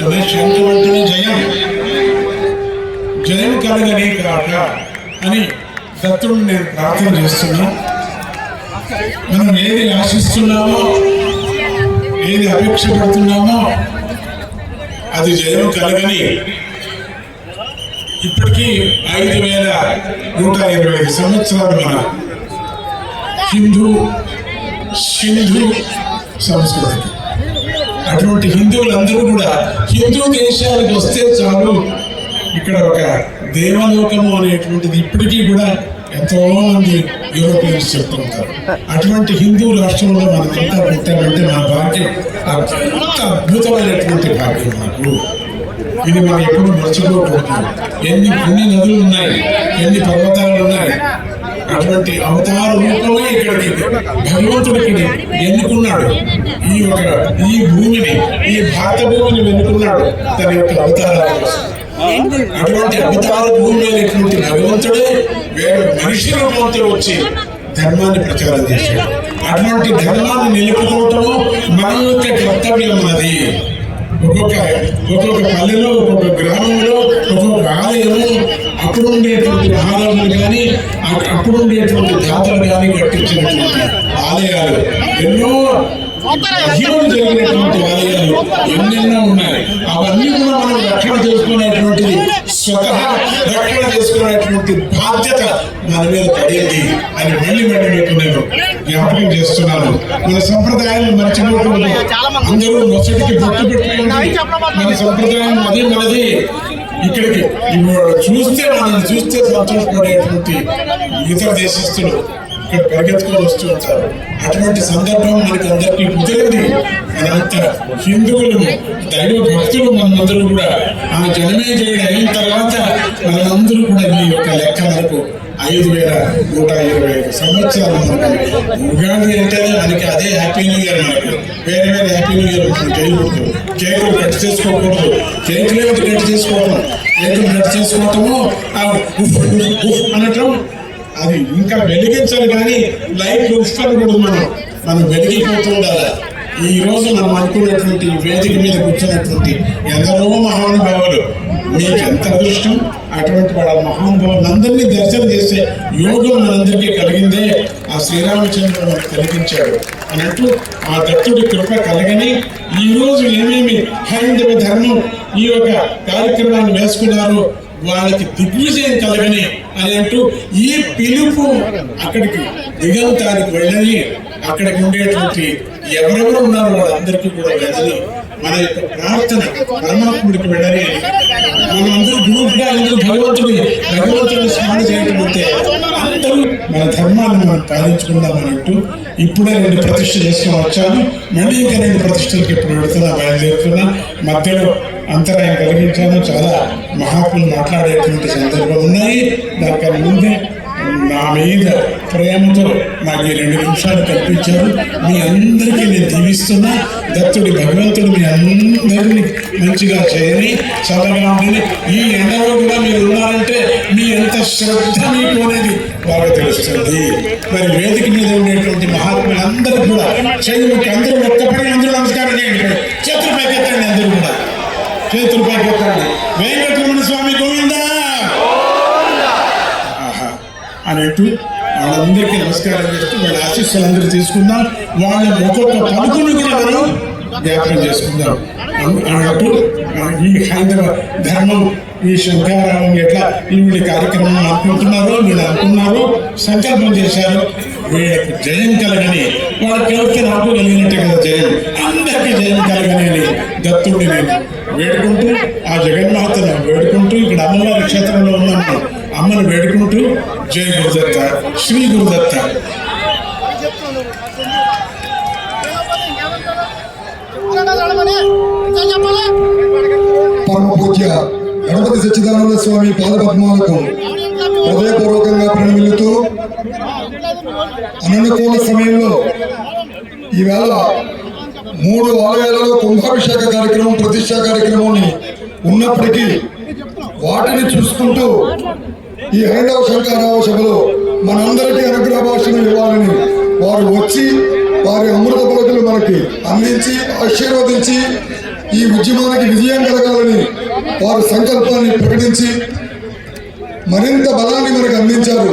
అంటూనే శంఖం జయం. జయం కలగనే కాక అని దత్తుడిని నేను ప్రార్థన చేస్తున్నా. మనం ఏది ఆశిస్తున్నామో ఏది అపేక్ష పడుతున్నామో అది జయం కలగని ఇప్పటికీ ఐదు వేల నూట ఇరవై ఐదు సంవత్సరాలు మన హిందూ సింధు సంస్కృతి అటువంటి హిందువులందరూ కూడా హిందూ దేశాలకు వస్తే చాలు. ఇక్కడ ఒక దేవలోకము అనేటువంటిది ఇప్పటికీ కూడా ఎంతో మంది యూరోపియన్స్ చెప్తుంటారు అటువంటి హిందూ రాష్ట్రంలో మనమంతా పుట్టామంటే మన భాగ్యం. అంత అద్భుతమైనటువంటి భాగ్యం మనకు ఇది మనం ఎప్పుడు మర్చిపోకూడదు. ఎన్ని ఎన్ని నదులు ఉన్నాయి ఎన్ని పర్వతాలు ఉన్నాయి అటువంటి అవతార రూపమే ఇక్కడికి భగవంతుడికి ఎన్నుకున్నాడు. ఈ ఒక ఈ భూమిని ఈ భారత భూమిని వెన్నుకున్నాడు తన యొక్క అవతారాల. అటువంటి అవతార భూమి అయినటువంటి భగవంతుడే వేరే మనిషి రూపంతో వచ్చి ధర్మాన్ని ప్రచారం చేశాడు. అటువంటి ధర్మాన్ని నిలుపుకోవటము మన యొక్క కర్తవ్యం అన్నది ఒక్కొక్క ఒక్కొక్క పల్లెలో ఒక్కొక్క గ్రామంలో ఒక్కొక్క ఆలయము అప్పుడు ఉండేటువంటి మహారాజులు కానీ అప్పుడు ఉండేటువంటి దాతలు కానీ కట్టించినటువంటి ఆలయాలు ఎన్నో మహిమలు జరిగినటువంటి ఆలయాలు ఎన్నెన్నో ఉన్నాయి. అవన్నీ కూడా మనం రక్షణ చేసుకునేటువంటిది స్వతహా రక్షణ చేసుకునేటువంటి బాధ్యత మన మీద పడేది అని మళ్ళీ మళ్ళీ మీకు నేను జ్ఞాపకం చేస్తున్నాను. మన సంప్రదాయాన్ని మర్చిపోకుండా అందరూ మొసటికి బొట్టు పెట్టుకోండి. మన సంప్రదాయం అది మనది. ఇక్కడికి ఇప్పుడు చూస్తే మనం చూస్తే సంతోషపడేటువంటి ఇతర దేశస్తులు ఇక్కడ పరిగెత్తుకొని వస్తూ ఉంటారు. అటువంటి సందర్భం మనకి అందరికీ కుదిరింది మనంత హిందువులు దైవ భక్తులు మనందరూ కూడా ఆ జనమే చేయడం అయిన తర్వాత మనందరూ కూడా ఈ యొక్క లెక్క మనకు ఐదు వేల నూట ఇరవై ఐదు సంవత్సరాలు మనకి ఉగాది అంటేనే మనకి అదే హ్యాపీ న్యూ ఇయర్ మనకి. వేరే వేరే హ్యాపీ న్యూ ఇయర్ ఉంటుంది చేయకూడదు కేకులు కట్ చేసుకోకూడదు. కేకులు ఏమిటి కట్ చేసుకోవడం కేకులు కట్ చేసుకోవటము ఆ ఉఫ్ ఉఫ్ అనటం అది ఇంకా వెలిగించాలి కానీ లైట్ ఉష్కూడదు మనం. మనం వెలిగిపోతూ ఉండాలి. ఈ రోజు మనం అనుకున్నటువంటి వేదిక మీద కూర్చున్నటువంటి ఎందరో మహానుభావులు మీకు ఎంత అదృష్టం? అటువంటి వాళ్ళ మహానుభావులందరినీ దర్శనం చేసే యోగం మనందరికీ కలిగిందే. ఆ శ్రీరామచంద్రుడు మనకు కలిగించాడు అన్నట్టు ఆ దత్తుడి కృప కలగని ఈరోజు ఏమేమి హైందవ ధర్మం ఈ యొక్క కార్యక్రమాన్ని వేసుకున్నారో వాళ్ళకి దిగ్విజయం కలగని అని అంటూ ఈ పిలుపు అక్కడికి దిగంతానికి వెళ్ళని అక్కడికి ఉండేటువంటి ఎవరెవరు ఉన్నారో వాళ్ళందరికీ కూడా వెళ్ళని మన యొక్క ప్రార్థన పరమాత్ముడికి వెళ్ళని మనం అందరూ గ్రూప్గా అందరూ భగవంతుడి భగవంతుడిని స్మరణ చేయకపోతే అందరూ మన ధర్మాన్ని మనం పాలించుకుందాం అన్నట్టు ఇప్పుడే రెండు ప్రతిష్ట చేసుకుని వచ్చాను. మళ్ళీ ఇంకా రెండు ప్రతిష్టలకి ఇప్పుడు పెడుతున్నా బయలుదేరుతున్నా. మధ్యలో అంతరాయం కలిగించాను చాలా మహాత్ములు మాట్లాడేటువంటి సందర్భం ఉన్నాయి. దానికన్నా ముందే నా మీద ప్రేమతో నాకు ఈ రెండు నిమిషాలు కల్పించారు. మీ అందరికీ నేను దీవిస్తున్నా. దత్తుడి భగవంతుడు మీ అందరినీ మంచిగా చేయని చల్లగా ఉండని ఈ ఎండలో కూడా మీరు ఉన్నారంటే మీ ఎంత శ్రద్ధ మీకు అనేది బాగా తెలుస్తుంది. మరి వేదిక మీద ఉండేటువంటి మహాత్ములందరూ కూడా చేతులకి అందరూ ఒక్కపడి అందరూ నమస్కారం చేయండి చేతులు పైకెత్తండి అందరూ కూడా చేతులు పైకెత్తండి వెంకటరమణ స్వామి గోవిందా? ఆహా. అన్నట్టు వాళ్ళందరికీ నమస్కారం చేస్తూ వాళ్ళ ఆశీస్సులు అందరూ తీసుకుందాం. వాళ్ళ ఒక్కొక్క పలుకుని కూడా మనం జ్ఞాపకం చేసుకుందాం. అన్నట్టు ఈ హైందవ ధర్మం ఈ శంకరారావం ఎట్లా ఈవిడ కార్యక్రమం అనుకుంటున్నారో వీళ్ళు అనుకున్నారో సంకల్పం చేశారు. వీళ్ళకి జయం కలగని వాళ్ళకి ఎవరికి నాకు కలిగినట్టే కదా జయం అందరికీ జయం కలగని అని దత్తుడిని నేను వేడుకుంటూ ఆ జగన్మాతను వేడుకుంటూ ఇక్కడ అమ్మవారి క్షేత్రంలో ఉన్నాను. అమ్మను వేడుకుంటూ జయ గురుదత్త శ్రీ గురుదత్త. పరమ పూజ్య గణపతి సచ్చిదానంద స్వామి పాదపద్మాలకు హృదయపూర్వకంగా ప్రణమిల్లుతూ అననుకూల సమయంలో ఈవేళ మూడు ఆలయాలలో కుంభాభిషేక కార్యక్రమం ప్రతిష్టా కార్యక్రమం ఉన్నప్పటికీ వాటిని చూసుకుంటూ ఈ హైందవ శంకరావ సభలో మనందరికీ అనుగ్రహ భాషను ఇవ్వాలని వారు వచ్చి వారి అమృత పలుకులు మనకి అందించి ఆశీర్వదించి ఈ ఉద్యమానికి విజయం కలగాలని వారు సంకల్పాన్ని ప్రకటించి మరింత బలాన్ని మనకు అందించారు.